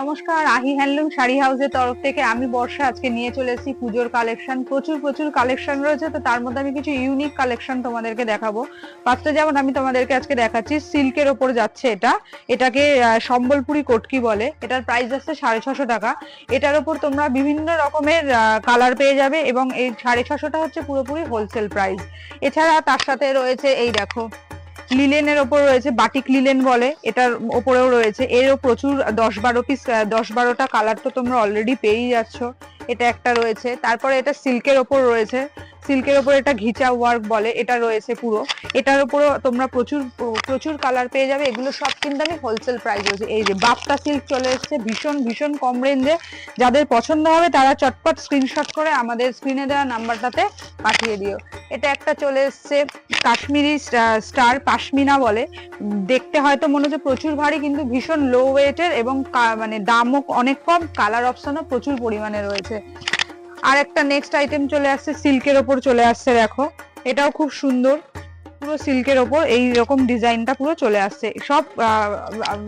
নমস্কার, আহি হ্যান্ডলুম শাড়ি হাউসের তরফ থেকে আমি বর্ষা আজকে নিয়ে চলে এসেছি। পুজোর কালেকশন প্রচুর প্রচুর কালেকশন রয়েছে, তো তার মধ্যে আমি কিছু ইউনিক কালেকশন তোমাদেরকে দেখাবো। ফার্স্টে যেমন আমি তোমাদেরকে আজকে দেখাচ্ছি, সিল্কের ওপর যাচ্ছে এটা। এটাকে সম্বলপুরি কটকি বলে। এটার প্রাইস যাচ্ছে সাড়ে ছশো টাকা। এটার ওপর তোমরা বিভিন্ন রকমের কালার পেয়ে যাবে এবং এই সাড়ে ছশোটা হচ্ছে পুরোপুরি হোলসেল প্রাইস এছাড়া তার সাথে রয়েছে এই দেখো লিলেনের ওপর রয়েছে, বাটিক লিলেন বলে, এটার ওপরেও রয়েছে। এরও প্রচুর, দশ বারো পিস দশ বারোটা কালার তো তোমরা অলরেডি পেয়েই যাচ্ছ। এটা একটা রয়েছে। তারপরে এটা সিল্কের ওপর রয়েছে। সিল্কের ওপর এটা ঘিচা ওয়ার্ক বলে, এটা রয়েছে পুরো। এটার উপরও তোমরা প্রচুর প্রচুর কালার পেয়ে যাবে। এগুলো সব কিন্তু আমি হোলসেল প্রাইস রয়েছে এই যে বাপ্তা সিল্ক চলে এসেছে, ভীষণ ভীষণ কম রেঞ্জে যাদের পছন্দ হবে, তারা চটপট স্ক্রিনশট করে আমাদের স্ক্রিনে দেওয়া নাম্বারটাতে পাঠিয়ে দিও। এটা একটা চলে এসছে কাশ্মীরি স্টার পাশমিনা বলে। দেখতে হয়তো মনে হচ্ছে প্রচুর ভারী, কিন্তু ভীষণ লো ওয়েটের এবং মানে দামও অনেক কম কালার অপশনও প্রচুর পরিমাণে রয়েছে। আর একটা নেক্সট আইটেম চলে আসছে সিল্কের ওপর চলে আসছে, দেখো। এটাও খুব সুন্দর। পুরো সিল্কের ওপর এই রকম ডিজাইনটা পুরো চলে আসছে। সব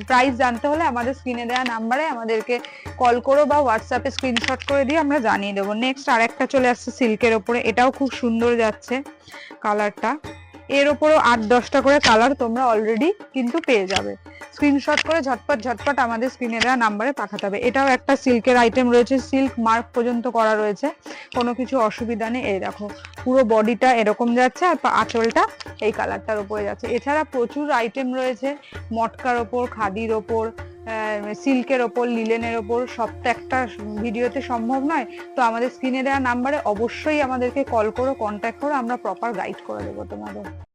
প্রাইস জানতে হলে আমাদের স্ক্রিনে দেওয়া নাম্বারে আমাদেরকে কল করো বা হোয়াটসঅ্যাপে স্ক্রিনশট করে দিয়ে আমরা জানিয়ে দেবো। নেক্সট আর একটা চলে আসছে সিল্কের ওপরে। এটাও খুব সুন্দর যাচ্ছে কালারটা এর ওপরও আট দশটা করে কালার তোমরা অলরেডি কিন্তু পেয়ে যাবে। স্ক্রিনশট করে ঝটপট ঝটপট আমাদের স্ক্রিনে দেওয়া নাম্বারে পাঠাতে হবে। এটাও একটা সিল্কের আইটেম রয়েছে সিল্ক মার্ক পর্যন্ত করা রয়েছে। কোনো কিছু অসুবিধা নেই, এই দেখো, পুরো বডিটা এরকম যাচ্ছে আর আঁচলটা এই কালারটার উপরে যাচ্ছে। এছাড়া প্রচুর আইটেম রয়েছে, মটকার ওপর, খাদির ওপর সিল্কের ওপর লিলেনের ওপর সব তো একটা ভিডিওতে সম্ভব নয়। তো আমাদের স্ক্রিনে দেওয়া নাম্বারে অবশ্যই আমাদেরকে কল করো কন্ট্যাক্ট করো, আমরা প্রপার গাইড করে দেবো তোমাদের।